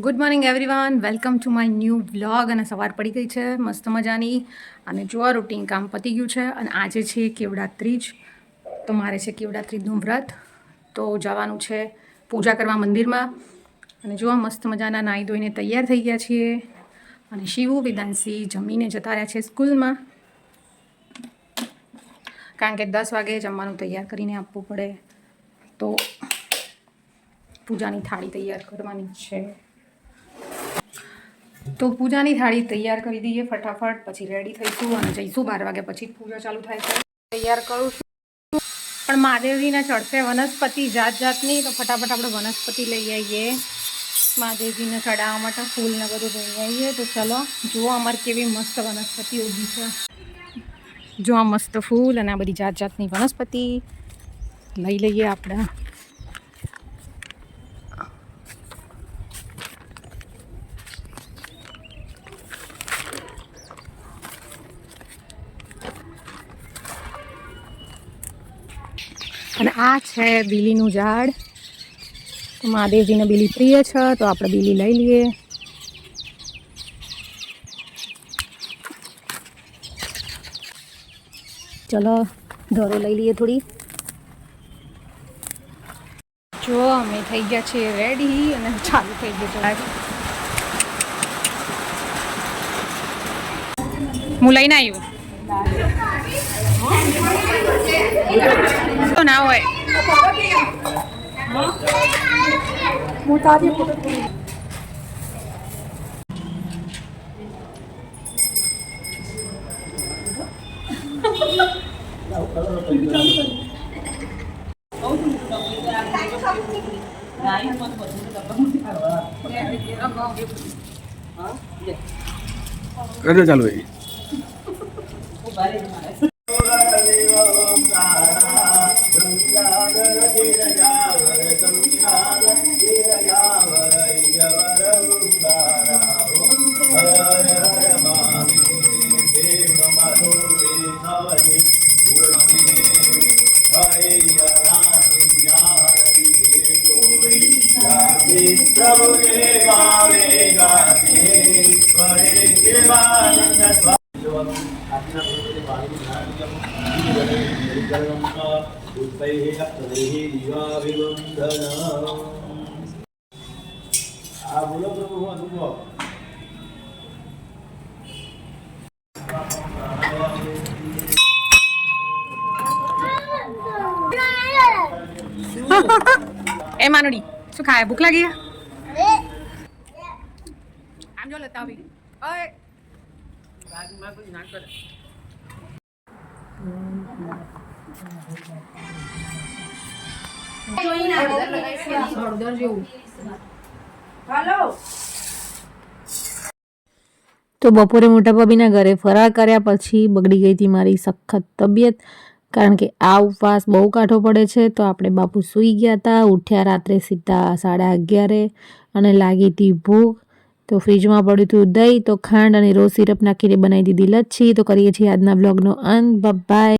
Good morning everyone welcome to my new vlog અને સવાર પડી ગઈ છે, મસ્ત મજાની. અને જો આ રૂટીન કામ પતી ગયું છે, અને આજે છે કેવડા ત્રીજ તો મારે છે કેવડા ત્રીજનું વ્રત. તો જવાનું છે પૂજા કરવા મંદિરમાં. અને જો મસ્ત મજાના નાહી ધોઈને તૈયાર થઈ ગયા છીએ. અને શિવુ વિદાનસિંહ જમીને જતા રહ્યા છે સ્કૂલમાં. કારણ કે દસ વાગે જમવાનું તૈયાર કરીને આપવું પડે. તો પૂજાની થાળી તૈયાર કરવાની છે. તો પૂજાની થાળી તૈયાર કરી દઈએ ફટાફટ, પછી રેડી થઈશું અને જઈશું બાર વાગે પછી પૂજા ચાલુ થાય છે. તૈયાર કરું છું. પણ મહાદેવજીને ચડશે વનસ્પતિ જાત જાતની તો ફટાફટ આપણે વનસ્પતિ લઈ આવીએ. મહાદેવજીને ચડાવવા માટે ફૂલ ને બધું લઈ આવીએ. તો ચલો, જુઓ અમારે કેવી મસ્ત વનસ્પતિ ઊભી છે. જો આ મસ્ત ફૂલ અને આ બધી જાત જાતની વનસ્પતિ લઈ લઈએ આપણે. અને આ છે બીલીનું ઝાડ. તો મહાદેવજીને બીલી પ્રિય છે, તો આપણે બીલી લઈ લઈએ. ચલો, ધરો લઈ લઈએ થોડી. જો, અમે થઈ ગયા છીએ રેડી અને ચાલુ થઈ ગયું છે. હું લઈને આવ્યું ના હોય કરજો ચાલુ ભાઈ પ્રભુ દેવા ગાતે પરે દેવાનંદ એ માનડી શું ખાય? ભૂખ લાગી આમ જો લેતા આવી ઓય હળદર જેવું તો બપોરે મોટા ભાભીના ઘરે ફરાર કર્યા પછી બગડી ગઈ હતી મારી સખત તબિયત. કારણ કે આ ઉપવાસ બહુ કાઠો પડે છે તો આપણે બાપુ સૂઈ ગયા હતા, ઉઠ્યા રાત્રે સીધા સાડા અગિયારે અને લાગી હતી ભૂખ. તો ફ્રીજમાં પડ્યું હતું દહીં, તો ખાંડ અને રોઝ સિરપ નાખીને બનાવી દીધી લચ્છી. તો કરીએ છીએ આજના બ્લોગનો અંત. બાય